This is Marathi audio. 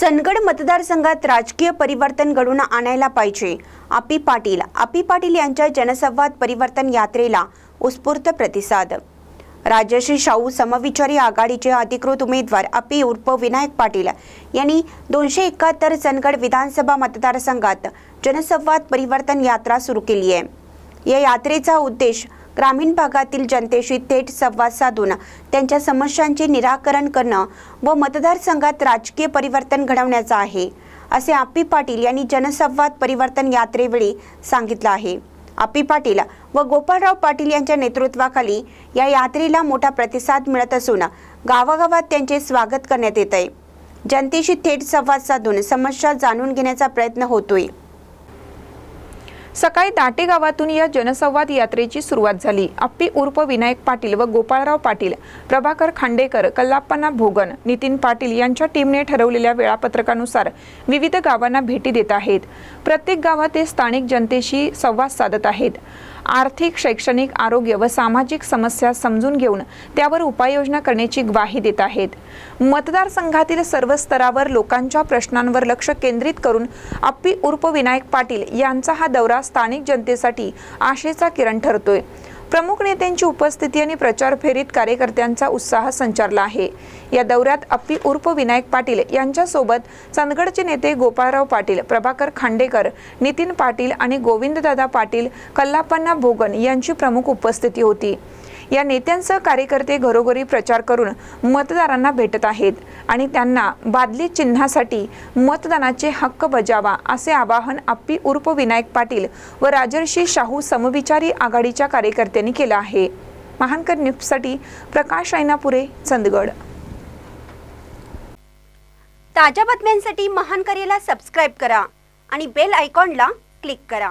चंदगड मतदारसंघात राजकीय परिवर्तन घडवून आणायला पाहिजे. आपी पाटील आपी पाटील यांच्या जनसंवाद परिवर्तन यात्रेला उत्स्फूर्त प्रतिसाद. राजश्री शाहू समविचारी आघाडीचे अधिकृत उमेदवार अपी उर्फ विनायक पाटील यांनी दोनशे एकाहत्तर चंदगड विधानसभा मतदारसंघात जनसंवाद परिवर्तन यात्रा सुरू केली आहे. या यात्रेचा उद्देश ग्रामीण भागातील जनतेशी थेट संवाद साधून त्यांच्या समस्यांचे निराकरण करणं व मतदारसंघात राजकीय परिवर्तन घडवण्याचा आहे असे आपी पाटील यांनी जनसंवाद परिवर्तन यात्रेवेळी सांगितलं आहे. आपी पाटील व गोपाळराव पाटील यांच्या नेतृत्वाखाली या यात्रेला मोठा प्रतिसाद मिळत असून गावागावात त्यांचे स्वागत करण्यात येत आहे जनतेशी थेट संवाद साधून समस्या जाणून घेण्याचा प्रयत्न होतोय. सकाळी दाटे गावातून या जनसंवाद यात्रेची सुरुवात झाली. अप्पी उर्फ विनायक पाटील व गोपाळराव पाटील प्रभाकर खांडेकर कल्लाप्पांना भोगन नितीन पाटील यांच्या टीमने ठरवलेल्या वेळापत्रकानुसार विविध गावांना भेटी देत आहेत. प्रत्येक गावात ते स्थानिक जनतेशी संवाद साधत आहेत. आर्थिक शैक्षणिक आरोग्य व सामाजिक समस्या समजून घेऊन त्यावर उपाययोजना करण्याची ग्वाही देत आहेत. मतदारसंघातील सर्व स्तरावर लोकांच्या प्रश्नांवर लक्ष केंद्रित करून अप्पी उर्फ विनायक पाटील यांचा हा दौरा स्थानिक जनतेसाठी आशेचा किरण ठरतोय. प्रमुख नेत्यांची उपस्थिती आणि प्रचार फेरीत कार्यकर्त्यांचा उत्साह संचारला आहे. या दौऱ्यात अप्पी उर्फ विनायक पाटील यांच्यासोबत चंदगडचे नेते गोपाळराव पाटील प्रभाकर खांडेकर नितीन पाटील आणि गोविंददादा पाटील कल्लापन्ना भोगन यांची प्रमुख उपस्थिती होती. या नेत्यांसह कार्यकर्ते घरोघरी प्रचार करून मतदारांना भेटत आहेत आणि त्यांना बादली चिन्हासाठी मतदानाचे हक्क बजावा असे आवाहन अप्पी उर्फ विनायक पाटील व राजर्षी शाहू समविचारी आघाडीच्या कार्यकर्त्यांनी केलं आहे. महानकर न्यूजसाठी प्रकाश ऐनापुरे चंदगड. ताज्या बातम्यांसाठी महानकरेला सबस्क्राईब करा आणि बेल आयकॉनला क्लिक करा.